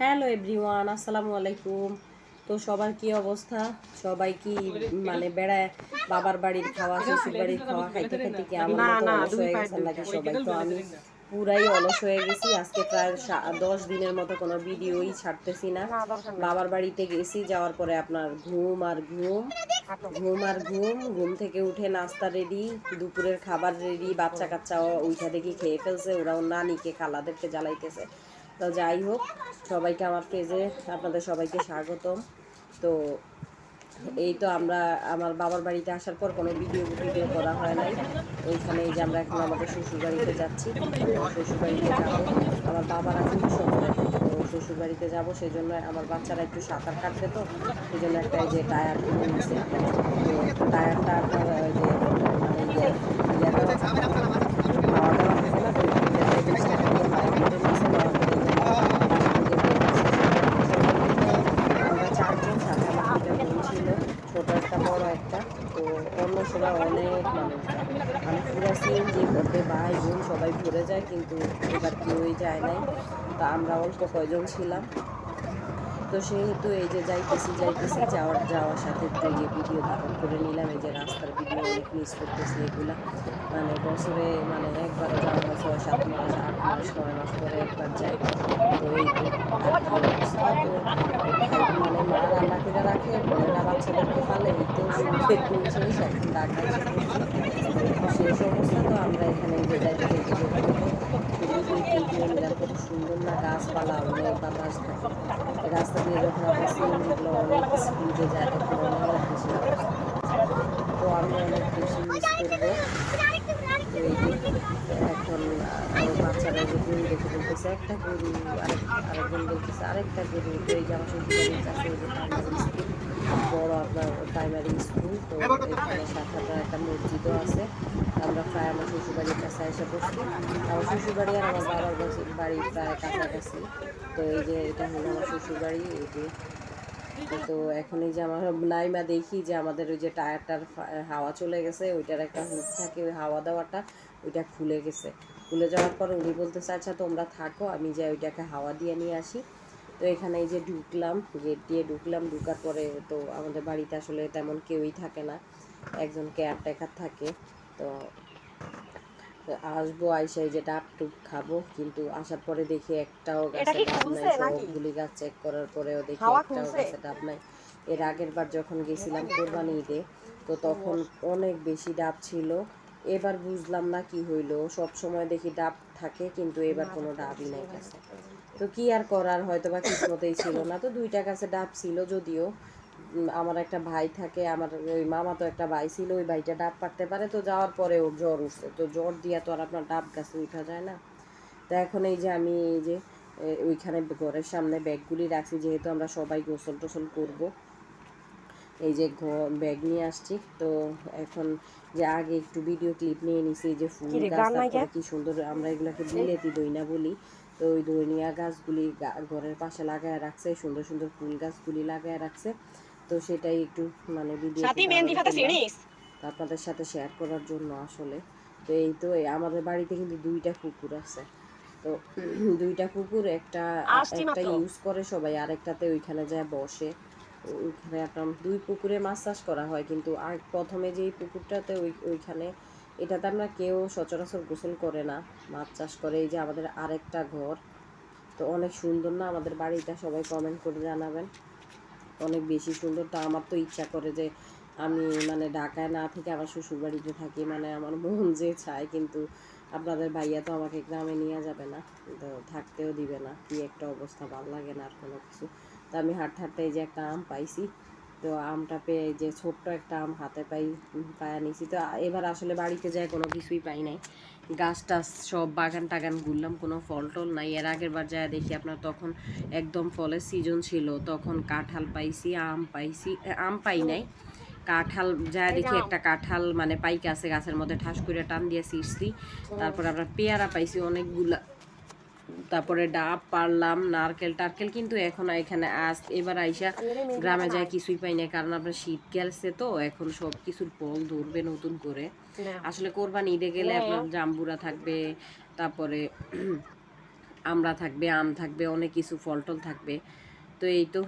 Hello everyone আসসালামু আলাইকুম। তো সবার কি অবস্থা? সবাই কি মানে বেড়ায় বাবার বাড়ির খাওয়া শ্বশুর বাড়ির খাওয়া খাইতে খাইতে কি আমার মতো অলস হয়ে গেছেন নাকি সবাই? তো আমি পুরাই অলস হয়ে গেছি। আজকে প্রায় দশ দিনের মতো কোনো ভিডিওই ছাড়তেছি না। বাবার বাড়িতে গেছি যাওয়ার পরে আপনার ঘুম আর ঘুম। ঘুম আর ঘুম ঘুম থেকে উঠে নাস্তা রেডি দুপুরের খাবার রেডি বাচ্চা কাচ্চা উঠা দেখি খেয়ে ফেলছে ওরাও নানিকে খালাদেরকে জ্বালাইতেছে। তো যাই হোক, সবাইকে আমার পেজে আপনাদের সবাইকে স্বাগতম। তো এই তো আমরা আমার বাবার বাড়িতে আসার পর কোনো ভিডিও ভিডিও করা হয় নাই। ওইখানে এই যে আমরা এখন আমাদের শ্বশুর বাড়িতে যাচ্ছি। শ্বশুর বাড়িতে যাব। আমার বাবার আছে শহরে তো শ্বশুর বাড়িতে যাব। সেই জন্য আমার বাচ্চারা একটু সাঁতার কাটবে তো। সেই জন্য একটা যে টায়ার কিনে নিছে তো টায়ারটা আপনার যে মানে ইয়ে ইয়েটা খাওয়া দাওয়া থাকে না তো ওই বিশ টাকা দিয়ে হাওয়া কিনে নিছে নেওয়ার পরে এই যে আমরা চারজন সাথে আমার দুইটা বোন ছিল ছোট একটা বড় একটা। তো অন্য সময় অনেক মানুষ যায় আমি পুরো সিএনজি করতে ভাই বোন সবাই ঘুরে যায়, কিন্তু এবার কেউই যায় নাই। তা আমরা অল্প কয়জন ছিলাম। তো সেহেতু এই যে যাইতেছি যাইতেছি, যাওয়ার যাওয়ার সাথে একটু এই যে ভিডিও ধারণ করে নিলাম, এই যে রাস্তার ভিডিও অনেক মিস করতেছি এগুলা। মানে বছরে মানে একবারও যাওয়া হয় ছয়, সাত মাস, আট মাস, নয় মাস পরে একবার যাই। তো এই অবস্থা। তো মানে মা রান্না করে রাখে বোনেরা বাচ্চাদেরকে পালে তো তুলছে এখন পড়ছি। শেষ অবস্থা তো আমরা এখানে যে যাইতে ভিডিও নিলাম সুন্দর গাছপালা থাকে। এই রাস্তা দিয়ে যখন আমরা সিএনজিগুলো অনেক স্পিডে যায় তখন অনেক অবস্থা তো আমি অনেক বেশি মিস করব। এখন বাচ্চারা যে গরু দেখে বলতেছে, একটা গরু, আরেক, আরেকজন বলতেছে, আরেকটা গরু। তো এই যে আমার শ্বশুরবাড়ির কাছে যে প্রাইমারি স্কুল বড় আপনার প্রাইমারি স্কুল তো এখানে সাথে একটা মসজিদও আছে। আমরা প্রায় আমার শ্বশুরবাড়ির কাছে এসে পড়ছি আমার শ্বশুরবাড়ি আর আমার বাবার বাড়ি প্রায় কাছাকাছি। তো এই যে এটা হলো আমার শ্বশুরবাড়ি, এই যে। তো এখন এই যে আমার নাইমা দেখি যে আমাদের ওই যে টায়ারটার হাওয়া চলে গেছে, ওইটার একটা হুক থাকে, ওই হাওয়া দেওয়াটা, ওইটা খুলে গেছে। খুলে যাওয়ার পর উনি বলতেছে আচ্ছা তোমরা থাকো, আমি যে ওইটাকে হাওয়া দিয়ে নিয়ে আসি। তো এখানে এই যে ঢুকলাম, গেট দিয়ে ঢুকলাম, ঢুকার পরে তো আমাদের বাড়িতে আসলে তেমন কেউই থাকে না। একজন কেয়ার কেয়ারটেকার থাকে। তো আসব আইসা এই যে ডাব টুপ খাব কিন্তু আসার পরে দেখি একটাও গাছে ডাব নাই সবগুলি গাছ চেক করার পরেও দেখি একটাও গাছে ডাব নাই। এর আগের বার যখন গেছিলাম কোরবানি ঈদে তো তখন অনেক বেশি ডাব ছিল। এবার বুঝলাম না কি হইল। সব সময় দেখি ডাব থাকে কিন্তু এবার কোনো ডাবই নাই গাছে। তো কি আর করার হয়তো বা কিসমতেই ছিল না। তো দুইটা গাছে ডাব ছিল যদিও। আমার একটা ভাই থাকে আমার ওই মামা তো একটা ভাই ছিল ওই ভাইটা ডাব পারতে পারে তো যাওয়ার পরে ওর জ্বর উঠছে। তো জ্বর দিয়া তো আর আপনার ডাব গাছে উঠা যায় না। তো এখন এই যে আমি এই যে ওইখানে ঘরের সামনে ব্যাগগুলি রাখছি যেহেতু আমরা সবাই গোসল টোসল করব। এই যে ব্যাগ নিয়ে আসছি। তো এখন যে আগে একটু ভিডিও ক্লিপ নিয়ে নিছি যে ফুল গাছ কি সুন্দর আমরা এগুলোকে বিলেতি দই না বলি। তো ওই দইনিয়া গাছগুলি ঘরের পাশে লাগায় রাখছে সুন্দর সুন্দর ফুল গাছগুলি লাগায় রাখছে। তো সেটাই একটু মানে ভিডিও আপনাদের সাথে শেয়ার করার জন্য আসলে। তো এই তো আমাদের বাড়িতে কিন্তু দুইটা কুকুর আছে। তো দুইটা কুকুর একটা একটা ইউজ করে সবাই আরেকটাতে ওইখানে যায় বসে। ওইখানে আপনার দুই পুকুরে মাছ চাষ করা হয় কিন্তু আর প্রথমে যেই পুকুরটাতে ওই ওইখানে এটাতে আমরা কেউ সচরাচর গোসল করে না মাছ চাষ করে। এই যে আমাদের আরেকটা ঘর। তো অনেক সুন্দর না? আমাদের বাড়িটা সবাই কমেন্ট করে জানাবেন। অনেক বেশি সুন্দর। তো আমার তো ইচ্ছা করে যে আমি মানে ঢাকায় না থেকে আমার শ্বশুর বাড়িতে থাকি। মানে আমার মন যে চায় কিন্তু আপনাদের ভাইয়া তো আমাকে গ্রামে নিয়ে যাবে না। তো থাকতেও দিবে না। কি একটা অবস্থা, ভালো লাগে না আর কোনো কিছু। তো আমি হাঁটতে হাঁটতে এই যে একটা আম পাইছি। তো আমটা পেয়ে যে ছোট্ট একটা আম হাতে পাই, পায়া নিছি। তো এবার আসলে বাড়িতে যায় কোনো কিছুই পাই নাই। গাছ টাছ সব বাগান টাগান ঘুরলাম কোনো ফল টল নাই। এর আগের বার যায় দেখি আপনার তখন একদম ফলের সিজন ছিল তখন কাঁঠাল পাইছি আম পাইছি আম পাই নাই। কাঁঠাল যা দেখি একটা কাঁঠাল মানে পাইকা আছে গাছের মধ্যে ঠাস করে টান দিয়ে ছিঁড়ছি তারপর আমরা পেয়ারা পাইছি অনেকগুলা তারপরে ডাব পারলাম নারকেল টারকেল কিন্তু এখন এখানে আস এবার আইসা গ্রামে যায় কিছুই পাই না কারণ আপনার শীত গেলছে তো এখন সব কিছুর ফল ধরবে নতুন করে। আসলে কোরবান ঈদে গেলে আপনার জাম্বুরা থাকবে তারপরে আমরা থাকবে আম থাকবে অনেক কিছু ফল টল থাকবে। তো এই তো